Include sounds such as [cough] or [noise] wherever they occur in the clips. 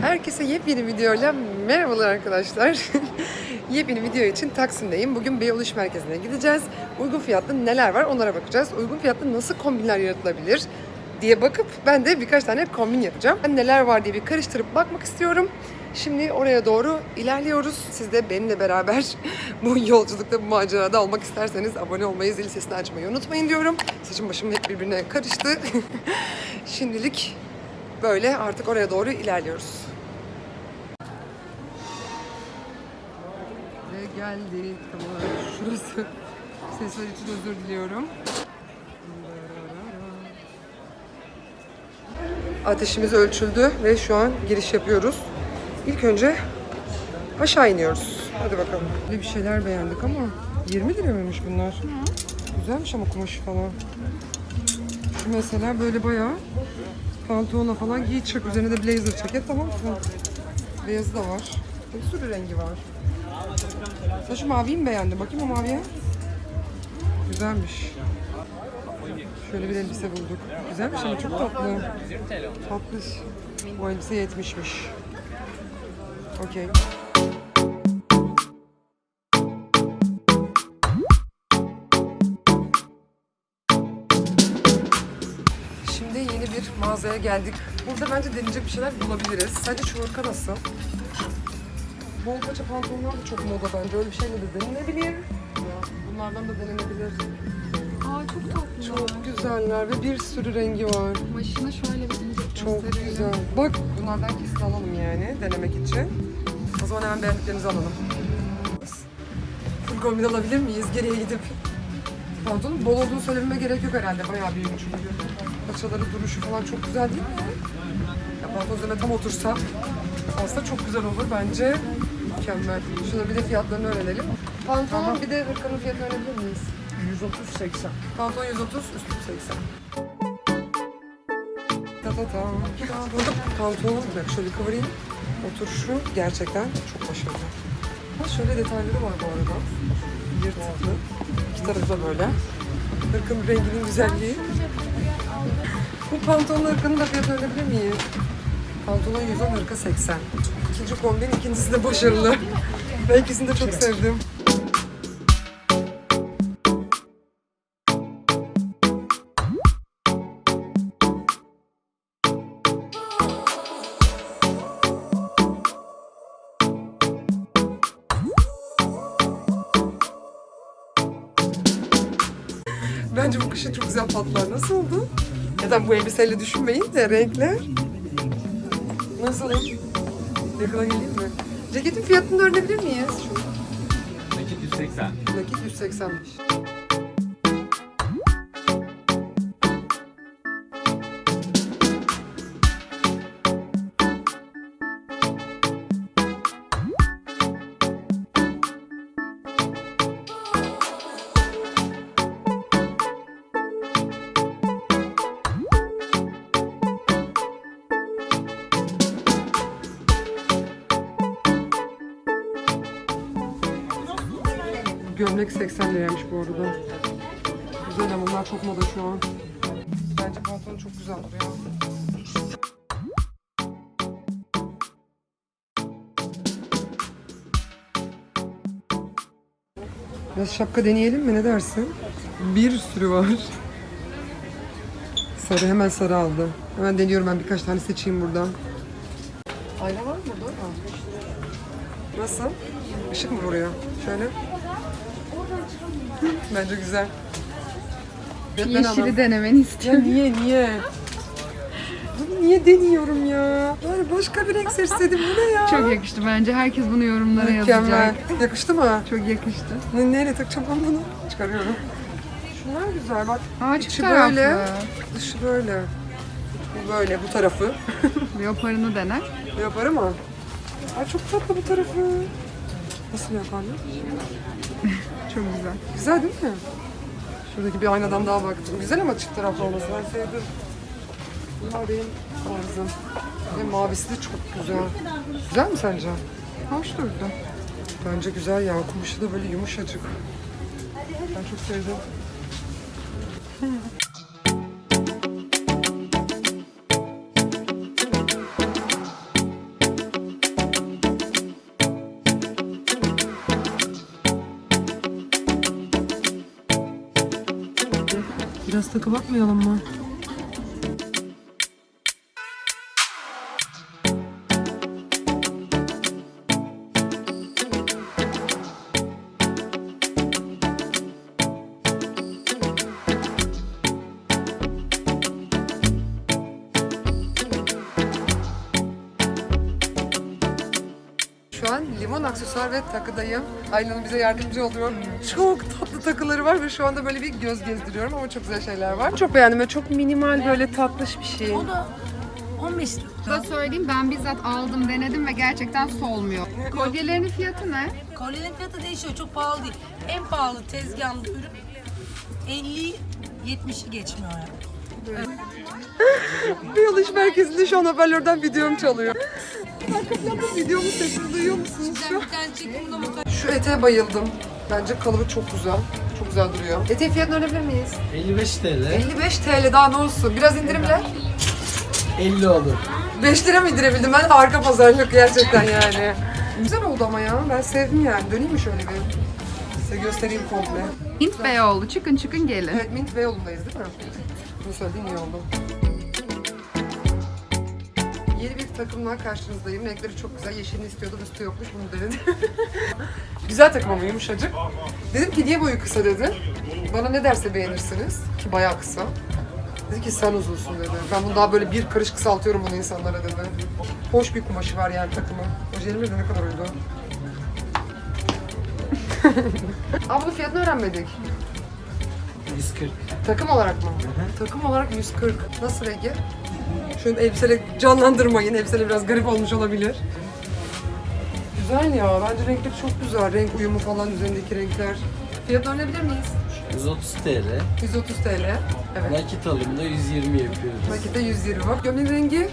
Herkese yepyeni videoyla merhabalar arkadaşlar. [laughs] yepyeni video için Taksim'deyim. Bugün Beyoğlu İş Merkezi'ne gideceğiz. Uygun fiyatlı neler var onlara bakacağız. Uygun fiyatlı nasıl kombinler yaratılabilir diye bakıp ben de birkaç tane kombin yapacağım. Ben neler var diye bir karıştırıp bakmak istiyorum. Şimdi oraya doğru ilerliyoruz. Siz de benimle beraber [laughs] bu yolculukta, bu macerada olmak isterseniz abone olmayı, zil sesini açmayı unutmayın diyorum. Saçım başım hep birbirine karıştı. [laughs] Şimdilik böyle artık oraya doğru ilerliyoruz. Ve geldik. Tamam [laughs] şurası. Sesler için özür diliyorum. Ateşimiz ölçüldü ve şu an giriş yapıyoruz. İlk önce aşağı iniyoruz. Hadi bakalım. Böyle bir şeyler beğendik ama 20 lira mıymış bunlar? Güzelmiş ama kumaşı falan. Şu mesela böyle bayağı pantolonla falan giy çık. Üzerine de blazer ceket tamam mı? Beyazı da var. Bir sürü rengi var. Sen maviyi mi beğendin? Bakayım o maviye. Güzelmiş. Şöyle bir elbise bulduk. Güzelmiş ama çok tatlı. Tatlış. Bu elbise 70'miş. Okey. Şimdi yeni bir mağazaya geldik. Burada bence deneyecek bir şeyler bulabiliriz. Sence şu hırka nasıl? Bol paça pantolonlar da çok moda bence. Öyle bir şeyle de denenebilir. Bunlardan da denenebilir. Çok tatlı. Çok güzeller ve bir sürü rengi var. Başına şöyle bir ince Çok gösterelim. güzel. Bak bunlardan kesin alalım yani denemek için. O zaman hemen beğendiklerinizi alalım. Full kombin alabilir miyiz geriye gidip? Pantolonun bol olduğunu söylememe gerek yok herhalde. Bayağı büyük çünkü. Paçaları duruşu falan çok güzel değil mi? Ya pantolon üzerine tam otursa aslında çok güzel olur bence. Mükemmel. Şuna bir de fiyatlarını öğrenelim. Pantolon bir de hırkanın fiyatını öğrenebilir miyiz? 130-80. Pantolon 130, üstü 80. Ta ta ta. Burada pantolon, bak şöyle kıvırayım. Oturuşu gerçekten çok başarılı. Ha şöyle detayları var bu arada. Yırtıklı. İki tarafı da böyle. Hırkın renginin güzelliği. Bu pantolon hırkanın da fiyatını öğrenebilir miyiz? Pantolon 110, hırka 80. İkinci kombin, ikincisi de başarılı. Ben ikisini de çok sevdim. Bence bu kışın çok güzel patlar. Nasıl oldu? Ya da bu elbiseyle düşünmeyin de renkler. Nasılım? Yakına geleyim mi? Ceketin fiyatını da öğrenebilir miyiz? Şu Nakit 180. nakit 180'miş. Gömlek 80 liraymış bu arada. Güzel ama bunlar çok moda şu an. Bence pantolon çok güzel duruyor. Biraz şapka deneyelim mi? Ne dersin? Bir sürü var. Sarı hemen sarı aldı. Hemen deniyorum ben birkaç tane seçeyim buradan. Ayna var mı burada? Nasıl? Işık mı vuruyor? Şöyle. Bence güzel. Alayım. Yeşili denemeni Ya istiyorum. niye niye? Bunu niye deniyorum ya? Yani başka bir renk seçseydim bu ne ya? Çok yakıştı bence. Herkes bunu yorumlara Mükemmel. yazacak. Yakıştı mı? Çok yakıştı. Ne, neyle takacağım ben bunu? Çıkarıyorum. Şunlar güzel bak. Aa çok İçi taraflı. böyle, dışı böyle. Bu böyle bu tarafı. [laughs] Leoparını dene. Yapar ama. Ay çok tatlı bu tarafı. Nasıl yaparlar? [laughs] Çok güzel. Güzel değil mi? Şuradaki bir aynadan daha baktım. Güzel ama çift taraflı olması. Ben sevdim. Bunlar benim tarzım. Ve mavisi de çok güzel. Güzel mi sence? Hoş durdu. Bence güzel ya. Kumuşu da böyle yumuşacık. Ben çok sevdim. Takı bakmayalım mı? Aksesuar ve takıdayım. Aylin bize yardımcı oluyor. Çok tatlı takıları var ve şu anda böyle bir göz gezdiriyorum ama çok güzel şeyler var. Çok beğendim ve çok minimal böyle tatlış bir şey. O da 15 lira. Da söyleyeyim ben bizzat aldım denedim ve gerçekten solmuyor. Kolyelerinin fiyatı ne? Kolyenin fiyatı değişiyor. Çok pahalı değil. En pahalı tezgahında ürün 50 70'i geçmiyor yani. Bir alış merkezinde şu an haberlerden videom çalıyor. Arka planda videomun sesini duyuyor musunuz şu an? Şu eteğe bayıldım. Bence kalıbı çok güzel. Çok güzel duruyor. Eteğin fiyatını öğrenebilir miyiz? 55 TL. 55 TL daha ne olsun? Biraz indirimle. 50 olur. 5 lira mı indirebildim? Ben de harika pazarlık gerçekten yani. Güzel oldu ama ya. Ben sevdim yani. Döneyim mi şöyle bir? Size göstereyim komple. Hint Beyoğlu çıkın çıkın gelin. Evet Mint ve yolundayız değil mi? Bunu söylediğin iyi oldu. Yeni bir takımla karşınızdayım. Renkleri çok güzel. Yeşilini istiyordum. Üstü yokmuş. Bunu denedim. [laughs] güzel takım ama yumuşacık. Dedim ki niye boyu kısa dedi. Bana ne derse beğenirsiniz. Ki bayağı kısa. Dedi ki sen uzunsun dedi. Ben bunu daha böyle bir karış kısaltıyorum bunu insanlara dedi. Hoş bir kumaşı var yani takımın. Ojelimle de ne kadar uydu. [laughs] Bunun fiyatını öğrenmedik. 140. Takım olarak mı? Takım olarak 140. Nasıl rengi? Şöyle elbiseyle canlandırmayın. Elbiseyle biraz garip olmuş olabilir. Güzel ya. Bence renkleri çok güzel. Renk uyumu falan üzerindeki renkler. Fiyat öğrenebilir miyiz? 130 TL. 130 TL. Evet. Nakit alımda 120 yapıyoruz. Nakitte 120 bak. Gömleğin rengi.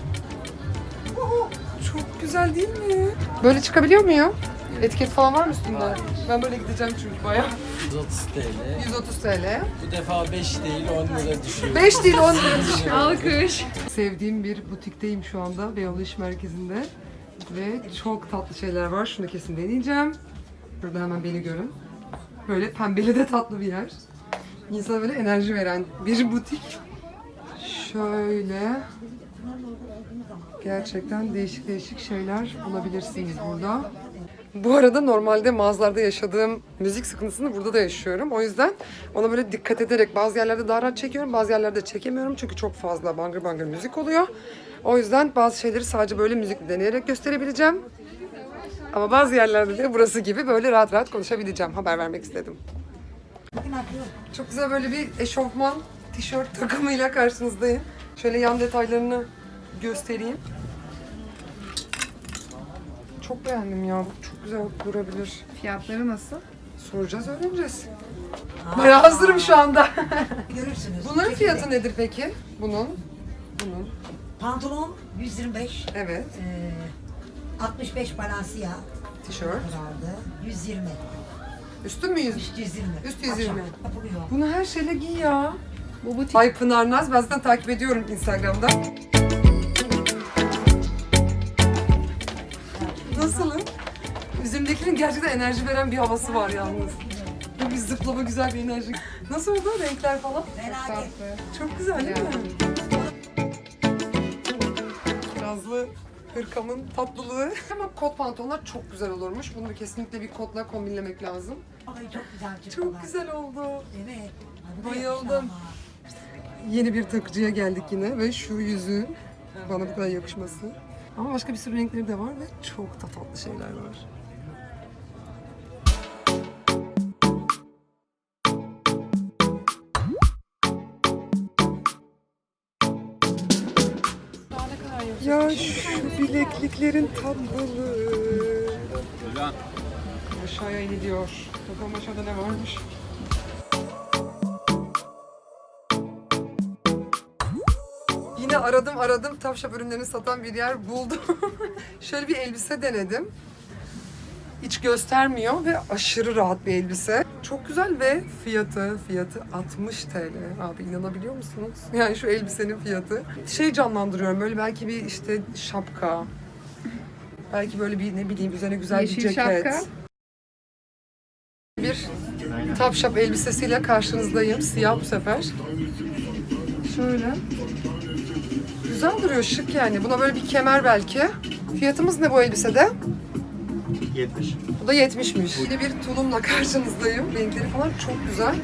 Oo, çok güzel değil mi? Böyle çıkabiliyor muyum? Etiket falan var mı üstünde? Ben böyle gideceğim çünkü bayağı. 130 TL. 130 TL. Bu defa 5 değil 10 lira düşüyor. 5 değil 10 lira [laughs] düşüyor. Alkış. Sevdiğim bir butikteyim şu anda Beyoğlu İş Merkezi'nde. Ve çok tatlı şeyler var. Şunu kesin deneyeceğim. Burada hemen beni görün. Böyle pembeli de tatlı bir yer. İnsana böyle enerji veren bir butik. Şöyle. Gerçekten değişik değişik şeyler bulabilirsiniz burada. Bu arada normalde mağazalarda yaşadığım müzik sıkıntısını burada da yaşıyorum. O yüzden ona böyle dikkat ederek bazı yerlerde daha rahat çekiyorum, bazı yerlerde çekemiyorum. Çünkü çok fazla bangır bangır müzik oluyor. O yüzden bazı şeyleri sadece böyle müzik deneyerek gösterebileceğim. Ama bazı yerlerde de burası gibi böyle rahat rahat konuşabileceğim. Haber vermek istedim. Çok güzel böyle bir eşofman, tişört takımıyla karşınızdayım. Şöyle yan detaylarını göstereyim. Çok beğendim ya. Bu çok güzel durabilir. Fiyatları nasıl? Soracağız, öğreneceğiz. Bayağı hazırım şu anda. [laughs] Görürsünüz. Bunların fiyatı nedir peki? Bunun. Bunun. Pantolon 125, Evet. eee 65 Balenciaga Tişört. herhalde. 120. Üstü mü yüz? Üst 120. Üst 120. Akşam yapılıyor. Bunu her şeyle giy ya. Bu butik. Ay Pınar Naz. Ben zaten takip ediyorum Instagram'da. Nasılım? Üzerimdekinin gerçekten enerji veren bir havası var yalnız. Bu bir zıplama güzel bir enerji. Nasıl oldu renkler falan? Felaket. Çok güzel değil mi? Kirazlı hırkamın tatlılığı. Ama kot pantolonlar çok güzel olurmuş. Bunu kesinlikle bir kotla kombinlemek lazım. Ay çok güzel. Çok güzel oldu. Evet. Bayıldım. Yeni bir takıcıya geldik yine ve şu yüzüğün bana bu kadar yakışması. Ama başka bir sürü renkleri de var ve çok da tatlı şeyler var. Ya şu bilekliklerin tatlılığı. Aşağıya iniliyor. Bakalım aşağıda ne varmış. Yine aradım aradım Tavşap ürünlerini satan bir yer buldum. [laughs] Şöyle bir elbise denedim. Hiç göstermiyor ve aşırı rahat bir elbise. Çok güzel ve fiyatı, fiyatı 60 TL. Abi inanabiliyor musunuz? [laughs] Yani şu elbisenin fiyatı. Şey canlandırıyorum böyle belki bir işte şapka. Belki böyle bir ne bileyim üzerine güzel Yeşil bir ceket. şapka. Bir Topshop elbisesiyle karşınızdayım. Siyah bu sefer. Şöyle. Güzel duruyor şık yani. Buna böyle bir kemer belki. Fiyatımız ne bu elbisede? 70. Bu da 70'miş. Yine bir tulumla [laughs] karşınızdayım. Renkleri falan çok güzel.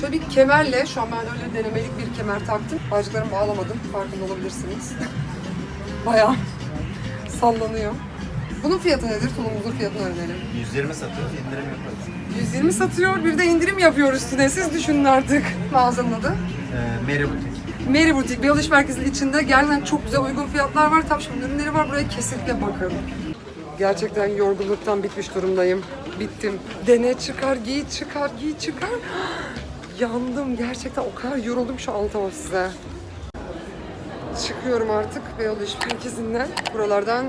Şöyle bir kemerle, şu an ben öyle denemelik bir kemer taktım. Bağcıklarımı bağlamadım, farkında olabilirsiniz. [laughs] Bayağı sallanıyor. Bunun fiyatı nedir? Tulumumuzun fiyatını öğrenelim. 120 satıyoruz, indirim yaparız. 120 satıyor, bir de indirim yapıyor üstüne. Siz düşünün artık. Mağazanın adı. Ee, Mary Boutique. Mary bir alışveriş merkezinin içinde gerçekten çok güzel uygun fiyatlar var. Tavşan ürünleri var. Buraya kesinlikle bakın. Gerçekten yorgunluktan bitmiş durumdayım. Bittim. Dene çıkar, giy çıkar, giy çıkar. [gasps] Yandım. Gerçekten o kadar yoruldum şu an anlatamam size. Çıkıyorum artık İş Merkezi'nden. Buralardan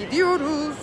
gidiyoruz.